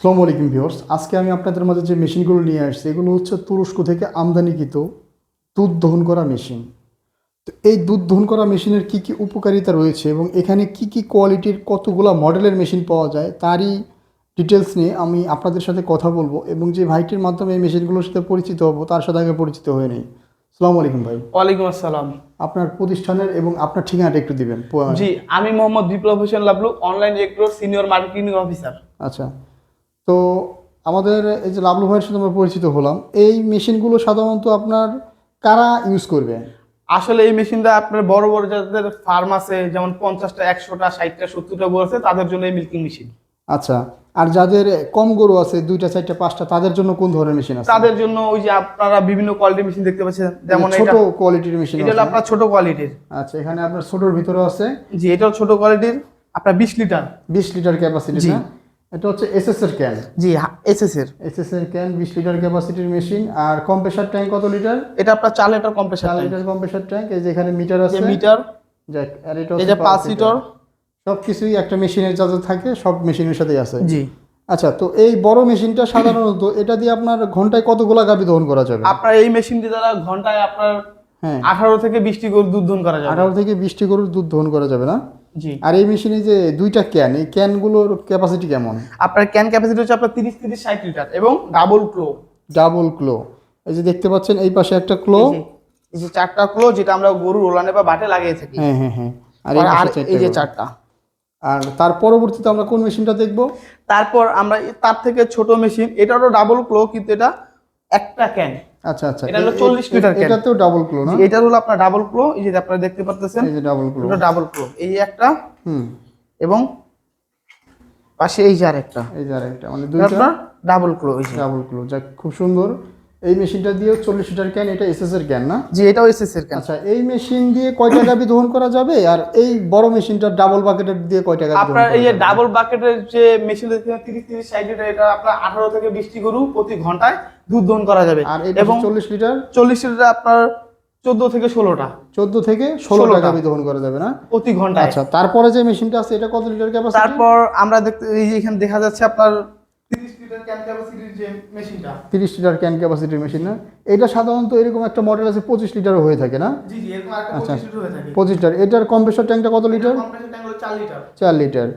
আসসালামু আলাইকুম ভিউয়ার্স। আজকে আমি আপনাদের মাঝে যে মেশিনগুলো নিয়ে আসছি এগুলো হচ্ছে তুরস্ক থেকে আমদানিকৃত দুধ দহন করা মেশিন। তো এই দুধ দহন করা মেশিনের কি কি উপকারিতা রয়েছে এবং এখানে কি কি কোয়ালিটির কতগুলা মডেলের মেশিন পাওয়া যায় তারই ডিটেলস নিয়ে আমি আপনাদের সাথে কথা বলব এবং যে ভাইটির মাধ্যমে এই মেশিনগুলোর সাথে পরিচিত হব তার সাথে আগে পরিচিত হয়ে নেই। আসসালামু আলাইকুম ভাই। ওয়ালাইকুম আসসালাম। আপনার প্রতিষ্ঠানের এবং আপনার ঠিকানাটা একটু দিবেন। জি আমি মোহাম্মদ বিপ্লব হোসেন লাবলু অনলাইন এগ্রোর সিনিয়র মার্কেটিং অফিসার আচ্ছা। তো আমাদের এই যে লাভলু ভাইয়ের সাথে আমরা পরিচিত হলাম এই মেশিনগুলো সাধারণত আপনার কারা ইউজ করবে? আসলে এই মেশিনটা আপনার বড় বড় যাদের ফার্ম আছে যেমন পঞ্চাশটা একশোটা ষাটটা সত্তরটা গরু আছে তাদের জন্য এই মিল্কিং মেশিন আচ্ছা আর যাদের কম গরু আছে দুইটা চারটা পাঁচটা তাদের জন্য কোন ধরনের মেশিন আছে? তাদের জন্য ওই যে আপনারা বিভিন্ন কোয়ালিটির মেশিন দেখতে পাচ্ছেন যেমন ছোট কোয়ালিটির মেশিন এটা হলো আপনার ছোট কোয়ালিটির আচ্ছা এখানে আপনার ছোটর ভিতরে আছে। জি এটাও ছোট কোয়ালিটির আপনার বিশ লিটার বিশ লিটার ক্যাপাসিটি এটা হচ্ছে এসএস এর ক্যান জি এসএস এর। এসএস এর ক্যান বিশ লিটার ক্যাপাসিটির মেশিন আর কম্প্রেসার ট্যাঙ্ক কত লিটার? এটা আপনার চার লিটার কম্প্রেসার চার লিটার কম্প্রেসার ট্যাঙ্ক এই যে এখানে মিটার আছে। মিটার যাক আর এটা হচ্ছে যে পাঁচ লিটার। সব কিছুই একটা মেশিনের যা যা থাকে সব মেশিনের সাথেই আছে। জি। আচ্ছা তো এই বড় মেশিনটা সাধারণত এটা দিয়ে আপনার ঘন্টায় কতগুলা গাভি দহন করা যাবে? আপনার এই মেশিনটি দ্বারা ঘন্টায় আপনার হ্যাঁ। আঠারো থেকে বিশটি গরুর দুধ দহন করা যাবে। আঠারো থেকে বিশটি গরুর দুধ দহন করা যাবে না? আর এই মেশিনে যে দুইটা ক্যান এই ক্যানগুলোর ক্যাপাসিটি কেমন? আপনার ক্যান ক্যাপাসিটি হচ্ছে আপনার তিরিশ তিরিশ ষাট লিটার এবং ডাবল ক্লো ডাবল ক্লো এই যে দেখতে পাচ্ছেন এই পাশে একটা ক্লো এই যে চারটা ক্লো যেটা আমরা গরুর ওলানে বা বাটে লাগিয়ে থাকি। হ্যাঁ হ্যাঁ হ্যাঁ। আর এই যে চারটা। আর তার পরবর্তীতে আমরা কোন মেশিনটা দেখব? তারপর আমরা তার থেকে ছোট মেশিন এটারও ডাবল ক্লো কিন্তু এটা একটা ক্যান আচ্ছা আচ্ছা। এটা হলো এ- এ- 40 লিটার ক্যান। এটাতেও ডাবল ক্লো না? এটা হলো আপনার ডাবল ক্লো এই যে আপনারা দেখতে পারতেছেন এই যে ডাবল ক্লো এটা ডাবল ক্লো এই একটা হুম। এবং পাশে এই যে আরেকটা। এই যে আরেকটা মানে দুইটা ডাবল ক্লো এই ডাবল ক্লো যা খুব সুন্দর। এই মেশিনটা দিয়ে চল্লিশ লিটার ক্যান এটা এসএস এর ক্যান না? জি এটাও এসএস এর ক্যান আচ্ছা এই মেশিন দিয়ে কয়টা গাভি দহন করা যাবে? আর এই বড় মেশিনটা ডাবল বাকেটের দিয়ে কয়টা দহন আপনার এই যে? ডাবল বাকেটের যে মেশিন তিরিশ তিরিশ ষাট লিটার এটা আপনার আঠারো থেকে বিশটি গরু প্রতি ঘন্টায় দুধ দহন করা যাবে। আর এই এবং চল্লিশ লিটার? চল্লিশ লিটার আপনার চোদ্দ থেকে ষোলোটা। চোদ্দ থেকে ষোলোটা ষোলোটা। গাভি দহন করা যাবে না? প্রতি ঘন্টায়। আচ্ছা তারপরে যে মেশিনটা আছে এটা কত লিটার ক্যাপাসিটি তারপর আমরা দেখতে এই যে এখানে দেখা যাচ্ছে আপনার তিরিশ লিটার ক্যান ক্যাপাসিটির যে মেশিনটা। তিরিশ লিটার ক্যান ক্যাপাসিটির মেশিন না? এটা সাধারণত এরকম একটা মডেল আছে পঁচিশ লিটারও হয়ে থাকে না? জি জি এরকম একটা আচ্ছা। পঁচিশ লিটার হয়ে থাকে। পঁচিশ লিটার। এটার কম্প্রেসর ট্যাঙ্কটা কত লিটার? কম্প্রেসর ট্যাঙ্ক হলো চার লিটার। চার লিটার।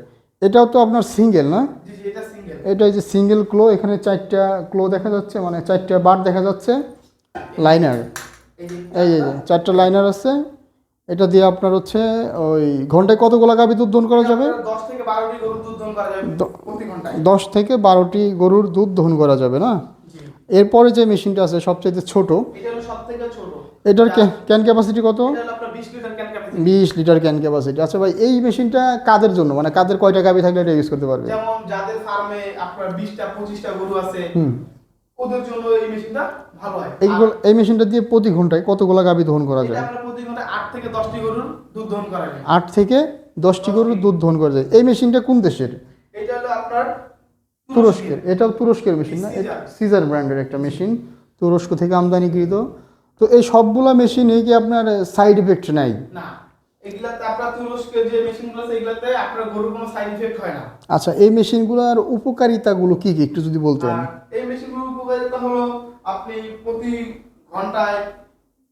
এটাও তো আপনার সিঙ্গেল না? জি জি এটা সিঙ্গেল এটা এই যে সিঙ্গেল ক্লো এখানে চারটা ক্লো দেখা যাচ্ছে মানে চারটা বার দেখা যাচ্ছে। লাইনার এই যে চারটা লাইনার আছে। এটা দিয়ে আপনার হচ্ছে ওই ঘন্টায় কতগুলো গাভি দুধ দহন করা যাবে? আপনার দশ থেকে বারোটি গরু দুধ দহন করা যাবে। দশ থেকে বারোটি গরুর দুধ দহন করা যাবে না? এরপরে যে মেশিনটা আছে সবচেয়ে ছোট সব থেকে ছোট। এটার ক্যান ক্যাপাসিটি কত? এটা হলো আপনার বিশ লিটার ক্যান ক্যাপাসিটি বিশ লিটার ক্যান ক্যাপাসিটি আচ্ছা ভাই এই মেশিনটা কাদের জন্য? মানে কাদের কয়টা গাভি থাকলে এটা ইউজ করতে পারবে? যেমন যাদের ফার্মে আপনার বিশটা পঁচিশটা গরু আছে হুম। ওদের জন্য এই মেশিনটা ভালো হয়। এইগুলো এই মেশিনটা দিয়ে প্রতি ঘন্টায় কতগুলো গাভি দহন করা যায়? প্রতি ঘন্টায় আট থেকে দশটি গরুর দুধ দহন করা যায়। আট থেকে দশটি গরুর দুধ দহন করা যায়। এই মেশিনটা কোন দেশের? আপনার তুরস্কের এটাও তুরস্কের মেশিন না? সিজার। ব্র্যান্ডের একটা মেশিন তুরস্ক থেকে আমদানিকৃত। তো এই সবগুলা মেশিনে কি আপনার সাইড এফেক্ট নাই? না এগুলাতে আপনার তুরস্কের যে মেশিনগুলো আছে এগুলাতে আপনার গরুর কোনো সাইড ইফেক্ট হয় না। আচ্ছা এই মেশিনগুলোর উপকারিতাগুলো কি কি? একটু যদি বলতেন। এই মেশিনগুলোর উপকারিতা হলো আপনি প্রতি ঘন্টায়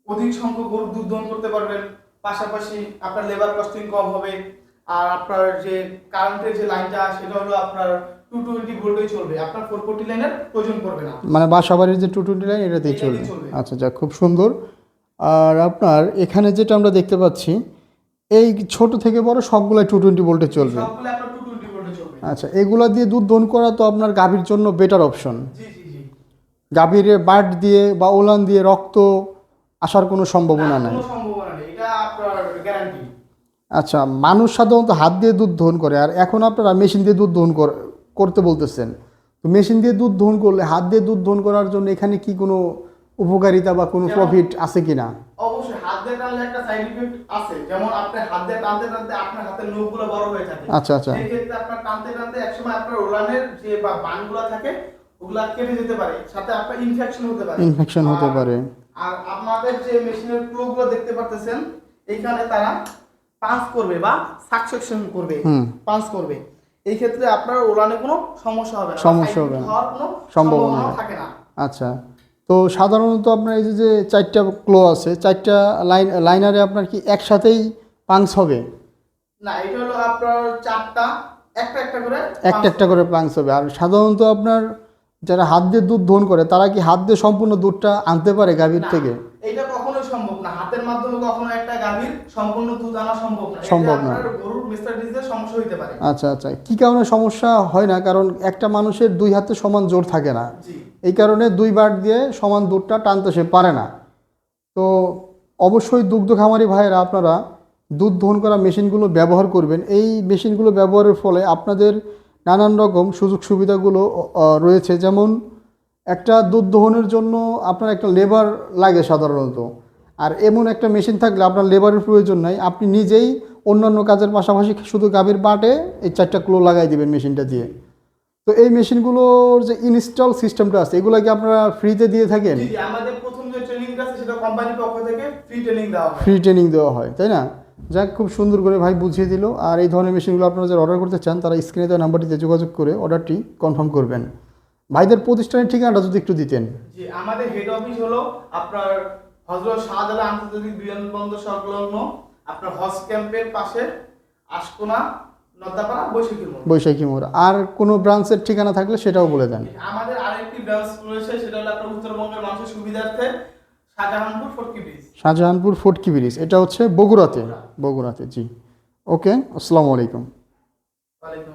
অধিক সংখ্যক গরুর দুধ দহন করতে পারবেন। পাশাপাশি আপনার লেবার কস্টিং কম হবে। আর আপনার যে কারেন্টের যে লাইনটা সেটা হলো আপনার টু টোয়েন্টি ভোল্টেই চলবে। আপনার ফোর ফোর্টি লাইনের প্রয়োজন পড়বে না। মানে বাসাবাড়ির যে টু টোয়েন্টি লাইন এটাতেই চলবে। আচ্ছা যাক খুব সুন্দর। আর আপনার এখানে যেটা আমরা দেখতে পাচ্ছি এই ছোট থেকে বড় সবগুলাই টু টোয়েন্টি ভোল্টে চলবে। ভোল্টে আচ্ছা এগুলা দিয়ে দুধ দহন করা তো আপনার গাভীর জন্য বেটার অপশন জি জি জি। গাভীর বাট দিয়ে বা ওলান দিয়ে রক্ত আসার কোনো সম্ভাবনা নাই। আচ্ছা মানুষ সাধারণত হাত দিয়ে দুধ দহন করে আর এখন আপনারা মেশিন দিয়ে দুধ দহন কর- করতে বলতেছেন। তো মেশিন দিয়ে দুধ দহন করলে হাত দিয়ে দুধ দহন করার জন্য এখানে কি কোনো উপকারিতা বা কোনো প্রফিট আছে কি না অবশ্যই হাত দিয়ে টানলে একটা সাইড ইফেক্ট আছে। যেমন আপনি হাত দিয়ে টানতে টানতে আপনার হাতের নখগুলো বড় হয়ে থাকে আচ্ছা আচ্ছা। সেই ক্ষেত্রে আপনার টানতে টানতে একসময় আপনার ওলানের যে বা বানগুলো থাকে ওগুলা কেটে যেতে পারে। সাথে আপনার ইনফেকশন হতে পারে। ইনফেকশন হতে পারে। আর আপনাদের যে মেশিনের দেখতে পারতেছেন এইখানে তারা পাঁচ করবে বা সাকসেকশন করবে। পাঁচ করবে। এই ক্ষেত্রে আপনার ওলানে কোনো সমস্যা হবে না। সমস্যা হবে না। সম্ভাবনা থাকে না। আচ্ছা। তো সাধারণত আপনার এই যে চারটা ক্লো আছে চারটা লাইন লাইনারে আপনার কি একসাথেই পাংস হবে? না এটা হলো আপনার চারটা একটা একটা করে একটা একটা করে পাংস হবে। আর সাধারণত আপনার যারা হাত দিয়ে দুধ দহন করে তারা কি হাত দিয়ে সম্পূর্ণ দুধটা আনতে পারে গাভীর থেকে এইটা কখনোই সম্ভব না হাতের কখনো একটা গাভীর সম্পূর্ণ দুধ আনা সম্ভব না। সম্ভব না। গরুর মিস্টার ডিজের সমস্যা হতে পারে। আচ্ছা আচ্ছা। কি কারণে সমস্যা হয় না? কারণ একটা মানুষের দুই হাতে সমান জোর থাকে না। এই কারণে দুই বার দিয়ে সমান দুধটা টানতে সে পারে না। তো অবশ্যই দুগ্ধ খামারি ভাইয়েরা আপনারা দুধ দহন করা মেশিনগুলো ব্যবহার করবেন। এই মেশিনগুলো ব্যবহারের ফলে আপনাদের নানান রকম সুযোগ সুবিধাগুলো রয়েছে। যেমন একটা দুধ দহনের জন্য আপনার একটা লেবার লাগে সাধারণত। আর এমন একটা মেশিন থাকলে আপনার লেবারের প্রয়োজন নাই। আপনি নিজেই অন্যান্য কাজের পাশাপাশি শুধু গাভীর বাটে এই চারটা ক্লো লাগাই দিবেন মেশিনটা দিয়ে। তো এই মেশিনগুলোর যে ইনস্টল সিস্টেমটা আছে এগুলো কি আপনারা ফ্রিতে দিয়ে থাকেন। জি জি আমাদের প্রথম যে ট্রেনিংটা আছে সেটা কোম্পানির পক্ষ থেকে ফ্রি ট্রেনিং দেওয়া হয়। ফ্রি ট্রেনিং দেওয়া হয় তাই না? যাক খুব সুন্দর করে ভাই বুঝিয়ে দিল। আর এই ধরনের মেশিনগুলো আপনারা যারা অর্ডার করতে চান তারা স্ক্রিনে দেওয়া নাম্বারটিতে যোগাযোগ করে অর্ডারটি কনফার্ম করবেন। ভাইদের প্রতিষ্ঠানের ঠিকানাটা যদি একটু দিতেন। জি আমাদের হেড অফিস হলো আপনার হজরত শাহজালাল আন্তর্জাতিক বিমানবন্দর সংলগ্ন আপনার হজ ক্যাম্পের পাশে আশকোনা বৈশাখী মোড়। আর কোনো ব্রাঞ্চের ঠিকানা থাকলে সেটাও বলে দেন। আমাদের আরেকটি ব্রাঞ্চ রয়েছে সেটা হলো আপনার উত্তরবঙ্গের মানুষের সুবিধার্থে শাহজাহানপুর ফটকি ব্রিজ। শাহজাহানপুর ফোর্টকি ব্রিজ। এটা হচ্ছে বগুড়াতে। বগুড়াতে জি। ওকে আসসালামু আলাইকুম। ওয়ালাইকুম